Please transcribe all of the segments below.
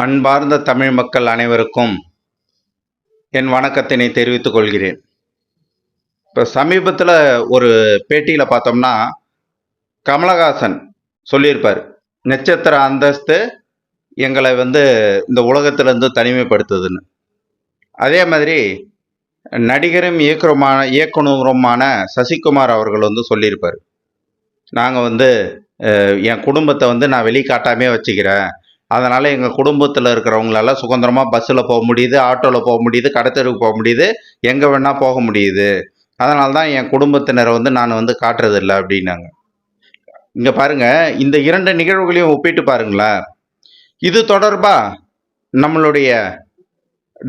அன்பார்ந்த தமிழ் மக்கள் அனைவருக்கும் என் வணக்கத்தினை தெரிவித்துக் கொள்கிறேன். இப்போ சமீபத்தில் ஒரு பேட்டியில் பார்த்தோம்னா கமலஹாசன் சொல்லியிருப்பார் நட்சத்திர அந்தஸ்து எங்களை வந்து இந்த உலகத்திலேருந்து தனிமைப்படுத்துதுன்னு. அதே மாதிரி நடிகரும் இயக்குறமான இயக்குனருமான சசிகுமார் அவர்கள் வந்து சொல்லியிருப்பார் நாங்கள் வந்து என் குடும்பத்தை வந்து நான் வெளிக்காட்டாமே வச்சுக்கிறேன். அதனால் எங்கள் குடும்பத்தில் இருக்கிறவங்களால சுதந்திரமாக பஸ்ஸில் போக முடியுது ஆட்டோவில் போக முடியுது கடத்தெருவுக்கு போக முடியுது எங்கே வேணால் போக முடியுது. அதனால தான் என் குடும்பத்தினரை வந்து நான் வந்து காட்டுறதில்ல அப்படின்னாங்க. இங்கே பாருங்கள் இந்த இரண்டு நிகழ்வுகளையும் ஒப்பிட்டு பாருங்களேன். இது தொடர்பாக நம்மளுடைய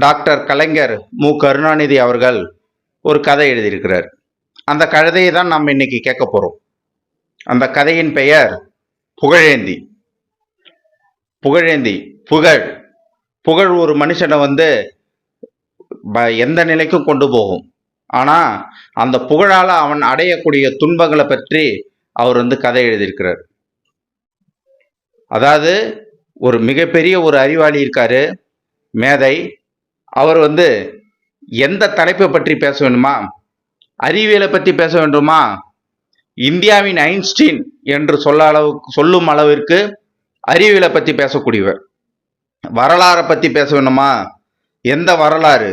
டாக்டர் கலைஞர் மு. கருணாநிதி அவர்கள் ஒரு கதை எழுதியிருக்கிறார். அந்த கதையை தான் நம்ம இன்னைக்கு கேட்க போகிறோம் அந்த கதையின் பெயர் புகழேந்தி. புகழேந்தி புகழ். புகழ் ஒரு மனுஷனை வந்து ப- எந்த நிலைக்கும் கொண்டு போகும். ஆனால் அந்த புகழால் அவன் அடையக்கூடிய துன்பங்களை பற்றி அவர் வந்து கதை எழுதியிருக்கிறார். அதாவது ஒரு மிகப்பெரிய ஒரு அறிவாளி இருக்காரு மேதை. அவர் வந்து எந்த தலைப்பை பற்றி பேச வேண்டுமா? அறிவியலை பற்றி பேச வேண்டுமா? இந்தியாவின் ஐன்ஸ்டீன் என்று சொல்ல அளவுக்கு சொல்லும் அளவிற்கு அறிவியலை பற்றி பேசக்கூடியவர். வரலாறை பற்றி பேச வேணுமா? எந்த வரலாறு?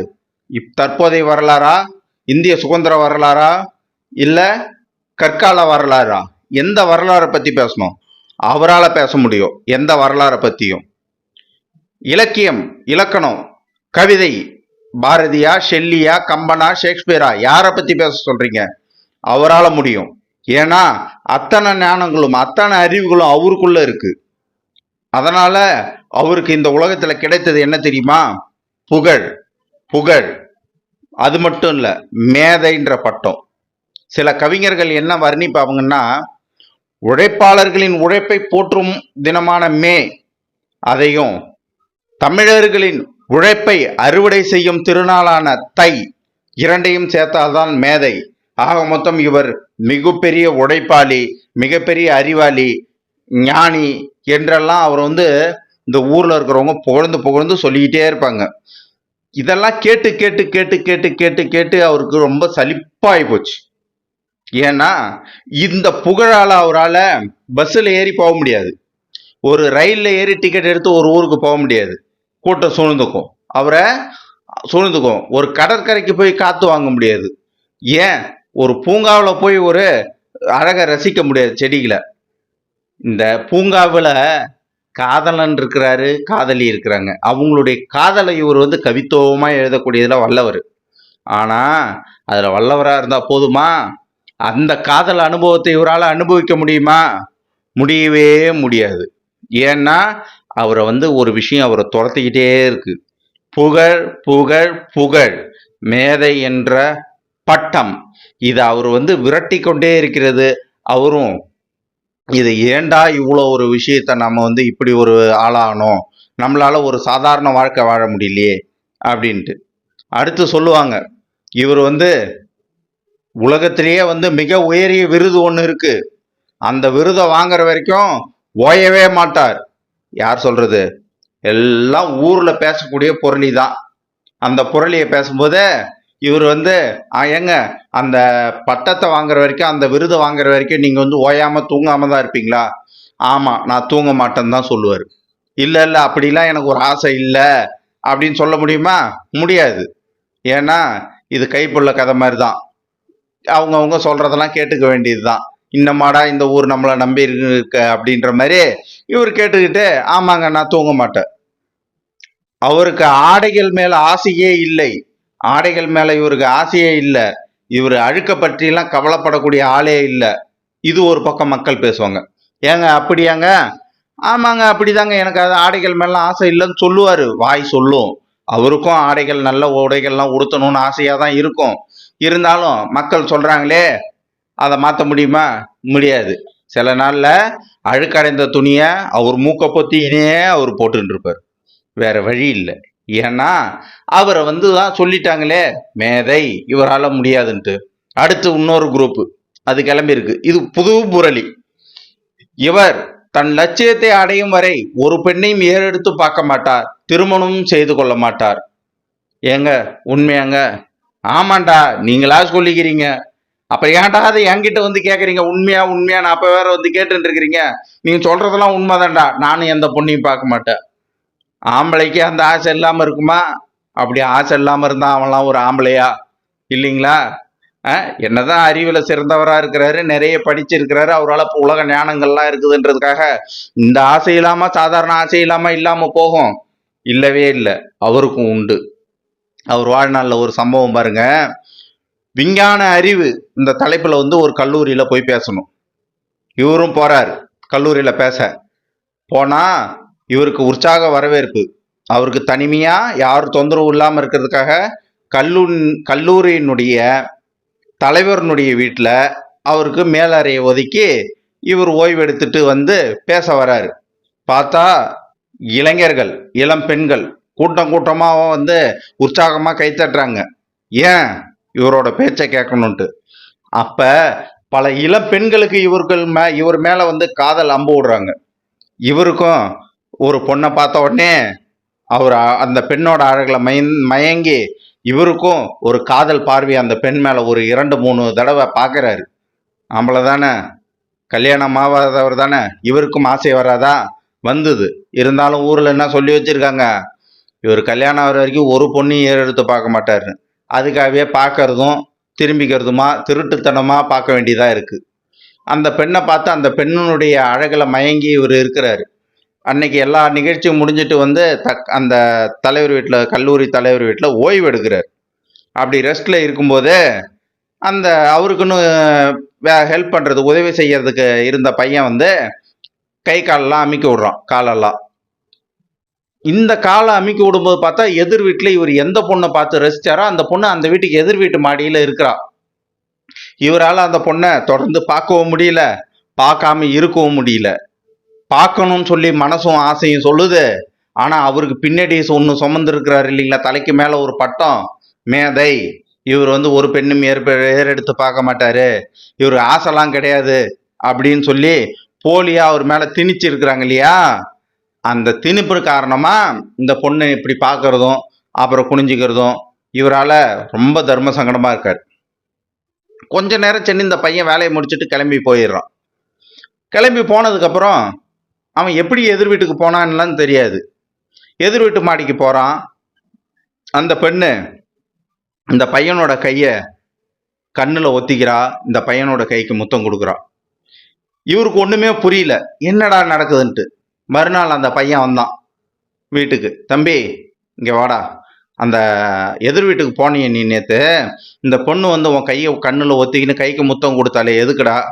இப் தற்போதைய வரலாறா? இந்திய சுதந்திர வரலாறா? இல்லை கற்கால வரலாறா? எந்த வரலாறை பற்றி பேசணும்? அவரால் பேச முடியும். எந்த வரலாறை பற்றியும் இலக்கியம் இலக்கணம் கவிதை பாரதியா ஷெல்லியா கம்பனா ஷேக்ஸ்பியரா யாரை பற்றி பேச சொல்கிறீங்க அவரால் முடியும். ஏன்னா அத்தனை ஞானங்களும் அத்தனை அறிவுகளும் அவருக்குள்ளே இருக்குது அதனால அவருக்கு இந்த உலகத்துல கிடைத்தது என்ன தெரியுமா? புகழ் புகழ். அது மட்டும் இல்ல மேதைன்ற பட்டம். சில கவிஞர்கள் என்ன வர்ணிப்பாங்கன்னா உழைப்பாளர்களின் உழைப்பை போற்றும் தினமான மே அதையும் தமிழர்களின் உழைப்பை அறுவடை செய்யும் திருநாளான தை இரண்டையும் சேர்த்தால்தான் மேதை. ஆக மொத்தம் இவர் மிகப்பெரிய உழைப்பாளி மிகப்பெரிய அறிவாளி ஞானி என்றெல்லாம் அவர் வந்து இந்த ஊரில் இருக்கிறவங்க புகழ்ந்து புகழ்ந்து சொல்லிக்கிட்டே இருப்பாங்க. இதெல்லாம் கேட்டு கேட்டு கேட்டு கேட்டு கேட்டு கேட்டு அவருக்கு ரொம்ப சலிப்பாகி போச்சு. ஏன்னா இந்த புகழால் அவரால் பஸ்ஸில் ஏறி போக முடியாது. ஒரு ரயிலில் ஏறி டிக்கெட் எடுத்து ஒரு ஊருக்கு போக முடியாது. கூட்டம் சூழ்ந்துக்கும். அவரை சூழ்ந்துக்கும். ஒரு கடற்கரைக்கு போய் காற்று வாங்க முடியாது. ஏன்? ஒரு பூங்காவில் போய் ஒரு அழகை ரசிக்க முடியாது செடிகளை. இந்த பூங்காவில் காதலன் இருக்கிறாரு காதலி இருக்கிறாங்க. அவங்களுடைய காதலை இவர் வந்து கவித்துவமாக எழுதக்கூடியதில் வல்லவர். ஆனால் அதில் வல்லவராக இருந்தால் போதுமா? அந்த காதல் அனுபவத்தை இவரால் அனுபவிக்க முடியுமா? முடியவே முடியாது. ஏன்னா அவரை வந்து ஒரு விஷயம் அவரை துரத்திக்கிட்டே இருக்கு. புகழ் புகழ் புகழ் மேதை என்ற பட்டம். இது அவர் வந்து விரட்டி கொண்டே இருக்கிறது. அவரும் இது ஏண்டா இவ்வளோ ஒரு விஷயத்த நம்ம வந்து இப்படி ஒரு ஆளாகணும்? நம்மளால ஒரு சாதாரண வாழ்க்கை வாழ முடியலையே அப்படின்ட்டு. அடுத்து சொல்லுவாங்க இவர் வந்து உலகத்திலேயே வந்து மிக உயரிய விருது ஒன்று இருக்கு. அந்த விருதை வாங்குற வரைக்கும் ஓயவே மாட்டார். யார் சொல்றது? எல்லாம் ஊரில் பேசக்கூடிய புரளி தான் அந்த புரளியை பேசும்போதே இவர் வந்து ஏங்க அந்த பட்டத்தை வாங்குற வரைக்கும் அந்த விருதை வாங்குற வரைக்கும் நீங்கள் வந்து ஓயாமல் தூங்காமல் தான் இருப்பீங்களா? ஆமாம் நான் தூங்க மாட்டேன்னு தான் சொல்லுவார். இல்லை இல்லை அப்படிலாம் எனக்கு ஒரு ஆசை இல்லை அப்படின்னு சொல்ல முடியுமா? முடியாது. ஏன்னா இது கைப்புள்ள கதை மாதிரி தான். அவங்கவுங்க சொல்கிறதெல்லாம் கேட்டுக்க வேண்டியது தான். இன்னமாடா இந்த ஊர் நம்மளை நம்பி இருக்கு அப்படின்ற மாதிரி இவர் கேட்டுக்கிட்டு ஆமாங்க நான் தூங்க மாட்டேன். அவருக்கு ஆடைகள் மேல ஆசையே இல்லை. ஆடைகள் மேலே இவருக்கு ஆசையே இல்லை. இவர் அழுக்க பற்றியெல்லாம் கவலைப்படக்கூடிய ஆளே இல்லை. இது ஒரு பக்கம் மக்கள் பேசுவாங்க. ஏங்க அப்படியாங்க? ஆமாங்க அப்படிதாங்க. எனக்கு அது ஆடைகள் மேலாம் ஆசை இல்லைன்னு சொல்லுவார். வாய் சொல்லும். அவருக்கும் ஆடைகள் நல்ல உடைகள்லாம் உடுத்தணும்னு ஆசையாக தான் இருக்கும். இருந்தாலும் மக்கள் சொல்கிறாங்களே அதை மாற்ற முடியுமா? முடியாது. சில நாளில் அழுக்கடைந்த துணியை அவர் மூக்க பொத்தினே அவர் போட்டுட்டு இருப்பார். வழி இல்லை. ஏன்னா அவரை வந்து தான் சொல்லிட்டாங்களே மேதை இவரால் முடியாதுன்ட்டு. அடுத்து இன்னொரு குரூப் அது கிளம்பி இருக்கு. இது புது புரளி இவர் தன் லட்சியத்தை அடையும் வரை ஒரு பெண்ணையும் ஏறெடுத்து பார்க்க மாட்டார் திருமணமும் செய்து கொள்ள மாட்டார். ஏங்க உண்மையாங்க? ஆமாண்டா நீங்களா சொல்லிக்கிறீங்க? அப்ப ஏன்டா அதை என்கிட்ட வந்து கேட்குறீங்க உண்மையா உண்மையா? நான் அப்போ வேற வந்து கேட்டுருக்கிறீங்க நீங்க சொல்றதெல்லாம் உண்மைதான்டா. நானும் எந்த பொண்ணையும் பார்க்க மாட்டேன். ஆம்பளைக்கு அந்த ஆசை இல்லாம இருக்குமா? அப்படி ஆசை இல்லாம இருந்தா அவன்லாம் ஒரு ஆம்பளையா? இல்லைங்களா? என்னதான் அறிவுல சிறந்தவரா இருக்கிறாரு நிறைய படிச்சிருக்கிறாரு அவரால் இப்போ உலக ஞானங்கள்லாம் இருக்குதுன்றதுக்காக இந்த ஆசை இல்லாம சாதாரண ஆசை இல்லாம இல்லாம போகும். இல்லவே இல்லை. அவருக்கும் உண்டு. அவர் வாழ்நாளில் ஒரு சம்பவம் பாருங்க. விஞ்ஞான அறிவு இந்த தலைப்புல வந்து ஒரு கல்லூரியில போய் பேசணும். இவரும் போறாரு. கல்லூரியில பேச. போனா இவருக்கு உற்சாக வரவேற்பு. அவருக்கு தனிமையாக யாரும் தொந்தரவு இல்லாமல் இருக்கிறதுக்காக கல்லூ கல்லூரியினுடைய தலைவரனுடைய வீட்டில் அவருக்கு மேலறையை ஒதுக்கி இவர் ஓய்வெடுத்துட்டு வந்து பேச வராரு. பார்த்தா இளைஞர்கள் இளம் பெண்கள் கூட்டம் கூட்டமாக வந்து உற்சாகமாக கைத்தட்டுறாங்க ஏன் இவரோட பேச்சை கேட்கணுன்ட்டு அப்போ பல இளம் பெண்களுக்கு இவர்கள் மே இவர் மேலே வந்து காதல் அம்பு விடுறாங்க. இவருக்கும் ஒரு பொண்ணை பார்த்த உடனே அவர் அந்த பெண்ணோட அழகில் மயந் மயங்கி இவருக்கும் ஒரு காதல் பார்வை அந்த பெண் மேலே ஒரு இரண்டு மூணு தடவை பார்க்குறாரு. நம்மளை தானே கல்யாணம் ஆகாதவர் தானே இவருக்கும் ஆசை வராதா? வந்தது. இருந்தாலும் ஊரில் என்ன சொல்லி வச்சிருக்காங்க? இவர் கல்யாணம் ஆகிற வரைக்கும் ஒரு பொண்ணையும் ஏறெடுத்து பார்க்க மாட்டார் அதுக்காகவே பார்க்கறதும் திரும்பிக்கிறதுமா திருட்டுத்தனமாக பார்க்க வேண்டியதாக இருக்குது அந்த பெண்ணை பார்த்து அந்த பெண்ணினுடைய அழகில் மயங்கி இவர் இருக்கிறாரு. அன்னைக்கு எல்லா நிகழ்ச்சியும் முடிஞ்சிட்டு வந்து தக் அந்த தலைவர் வீட்டில் கல்லூரி தலைவர் வீட்டில் ஓய்வு எடுக்கிறார். அப்படி ரெஸ்ட்டில் இருக்கும்போது அந்த அவருக்குன்னு வே ஹெல்ப் பண்ணுறது உதவி செய்யறதுக்கு இருந்த பையன் வந்து கை காலெல்லாம் அமுக்கி விடுறான் காலெல்லாம். இந்த காலை அமுக்கி விடும்போது பார்த்தா எதிர் வீட்டில் இவர் எந்த பொண்ணை பார்த்து ரசித்தாரோ அந்த பொண்ணு அந்த வீட்டுக்கு எதிர் வீட்டு மாடியில் இருக்கிறா. இவரால் அந்த பொண்ணை தொடர்ந்து பார்க்கவும் முடியல பார்க்காம இருக்கவும் முடியல. பார்க்கணும்னு சொல்லி மனசும் ஆசையும் சொல்லுது. ஆனால் அவருக்கு பின்னாடி ஒன்று சுமந்துருக்கிறாரு இல்லைங்களா? தலைக்கு மேலே ஒரு பட்டம். மேதை. இவர் வந்து ஒரு பெண்ணும் ஏற்ப ஏறெடுத்து பார்க்க மாட்டார். இவர் ஆசைலாம் கிடையாது அப்படின்னு சொல்லி போலியா அவர் மேலே திணிச்சு இருக்கிறாங்க இல்லையா? அந்த திணிப்பு காரணமாக இந்த பொண்ணை இப்படி பார்க்குறதும் அப்புறம் குனிஞ்சிக்கிறதும் இவரால் ரொம்ப தர்ம சங்கடமாக இருக்கார். கொஞ்ச நேரம் சென்று இந்த பையன் வேலையை முடிச்சுட்டு கிளம்பி போயிடுறான். கிளம்பி போனதுக்கப்புறம் அவன் எப்படி எதிர் வீட்டுக்கு போனான்லாம் தெரியாது. எதிர் வீட்டு மாடிக்கு போகிறான் அந்த பெண்ணு இந்த பையனோட கையை கண்ணில் ஒத்திக்கிறா. இந்த பையனோட கைக்கு முத்தம் கொடுக்குறா. இவருக்கு ஒன்றுமே புரியல. என்னடா நடக்குதுன்ட்டு. மறுநாள் அந்த பையன் வந்தான். வீட்டுக்கு தம்பி இங்கே வாடா. அந்த எதிர் வீட்டுக்கு போனியே நீ நேற்று இந்த பொண்ணு வந்து உன் கையை கண்ணில் ஒத்திக்கின்னு கைக்கு முத்தம் கொடுத்தாலே எதுக்குடா?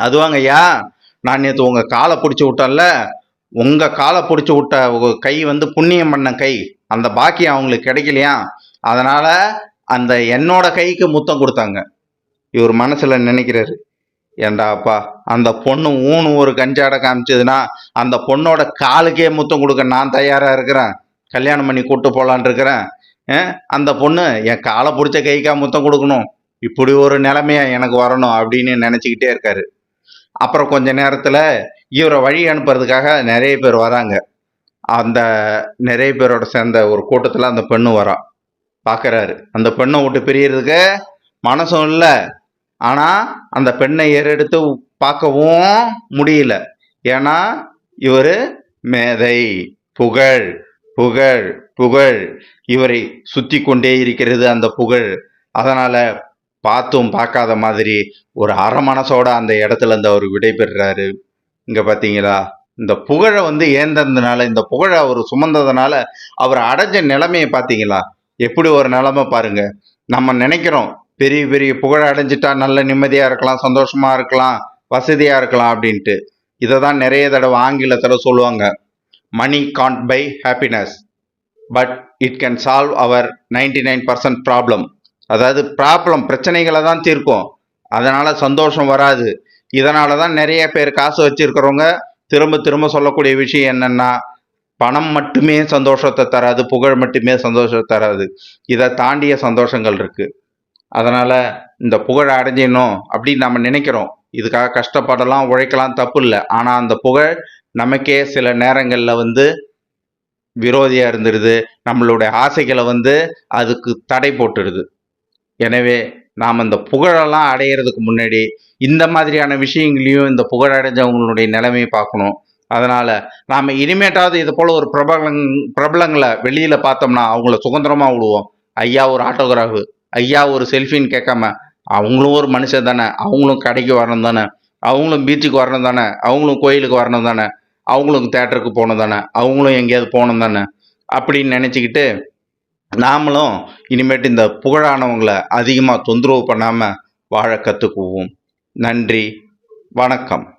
அதுவாங்க ஐயா நான் நேற்று உங்கள் காலை பிடிச்சி விட்டேன்ல. உங்கள் காலை பிடிச்சி விட்ட கை வந்து புண்ணியம் பண்ண கை. அந்த பாக்கியம் அவங்களுக்கு கிடைக்கலையா? அதனால் அந்த என்னோட கைக்கு முத்தம் கொடுத்தாங்க. இவர் மனசில் நினைக்கிறாரு ஏண்டாப்பா அந்த பொண்ணு ஊனு ஒரு கஞ்சாடை காமிச்சதுன்னா அந்த பொண்ணோட காலுக்கே முத்தம் கொடுக்க நான் தயாராக இருக்கிறேன். கல்யாணம் பண்ணி கூட்டு போலான் இருக்கிறேன். அந்த பொண்ணு என் காலை பிடிச்ச கைக்கா முத்தம் கொடுக்கணும். இப்படி ஒரு நிலைமைய எனக்கு வரணும் அப்படின்னு நினச்சிக்கிட்டே இருக்காரு. அப்புறம் கொஞ்ச நேரத்தில் இவரை வழி அனுப்புறதுக்காக நிறைய பேர் வராங்க. அந்த நிறைய பேரோட சேர்ந்த ஒரு கூட்டத்தில் அந்த பெண்ணு வரா. பார்க்குறாரு அந்த பெண்ணை விட்டு பிரியறதுக்கு மனசும் இல்லை. ஆனால் அந்த பெண்ணை ஏறெடுத்து பார்க்கவும் முடியல. ஏன்னா இவர் மேதை. புகழ் புகழ் புகழ். இவரை சுத்தி கொண்டே இருக்கிறது அந்த புகழ். அதனால பார்த்தும் பார்க்காத மாதிரி ஒரு அரை மனசோட அந்த இடத்துல இருந்து அவர் விடைபெறுறாரு. இங்க பாத்தீங்களா? இந்த புகழை வந்து ஏந்ததுனால இந்த புகழை அவர் சுமந்ததுனால அவர் அடைஞ்ச நிலைமையை பார்த்தீங்களா எப்படி ஒரு நிலைமை பாருங்க. நம்ம நினைக்கிறோம் பெரிய பெரிய புகழை அடைஞ்சிட்டா நல்ல நிம்மதியா இருக்கலாம் சந்தோஷமா இருக்கலாம் வசதியா இருக்கலாம் அப்படின்ட்டு. இதை தான் நிறைய தடவை ஆங்கிலத்தில் சொல்லுவாங்க. Money can't buy happiness but it can solve our ninety nine percent problem அதாவது ப்ராப்ளம் பிரச்சனைகளை தான் தீர்க்கும். அதனால் சந்தோஷம் வராது. இதனால தான் நிறைய பேர் காசு வச்சுருக்கிறவங்க திரும்ப திரும்ப சொல்லக்கூடிய விஷயம் என்னென்னா பணம் மட்டுமே சந்தோஷத்தை தராது புகழ் மட்டுமே சந்தோஷத்தை தராது. இதை தாண்டிய சந்தோஷங்கள் இருக்குது அதனால் இந்த புகழை அடைஞ்சிடணும் அப்படின்னு நம்ம நினைக்கிறோம். இதுக்காக கஷ்டப்படலாம் உழைக்கலாம் தப்பு இல்லை. ஆனால் அந்த புகழ் நமக்கே சில நேரங்களில் வந்து விரோதியாக இருந்துடுது நம்மளுடைய ஆசைகளை வந்து அதுக்கு தடை போட்டுடுது எனவே நாம் அந்த புகழெல்லாம் அடையிறதுக்கு முன்னாடி இந்த மாதிரியான விஷயங்களையும் இந்த புகழ் அடைஞ்சவங்களுடைய நிலைமையை பார்க்கணும். அதனால் நாம் இனிமேட்டாவது இது போல் ஒரு பிரபலங் பிரபலங்களை வெளியில் பார்த்தோம்னா அவங்கள சுதந்திரமாக விடுவோம். ஐயா ஒரு ஆட்டோகிராஃபு ஐயா ஒரு செல்ஃபின்னு கேட்காம அவங்களும் ஒரு மனுஷன் தானே அவங்களும் கடைக்கு வரணும் தானே அவங்களும் பீச்சுக்கு வரணும் தானே அவங்களும் கோயிலுக்கு வரணும் தானே அவங்களும் தேட்டருக்கு போகணும் தானே அவங்களும் எங்கேயாவது போகணும் தானே அப்படின்னு நினச்சிக்கிட்டு நாமளும் இனிமேட்டு இந்த புகழானவங்களை அதிகமாக தொந்தரவு பண்ணாமல் வாழ கற்றுக்குவோம் நன்றி. வணக்கம்.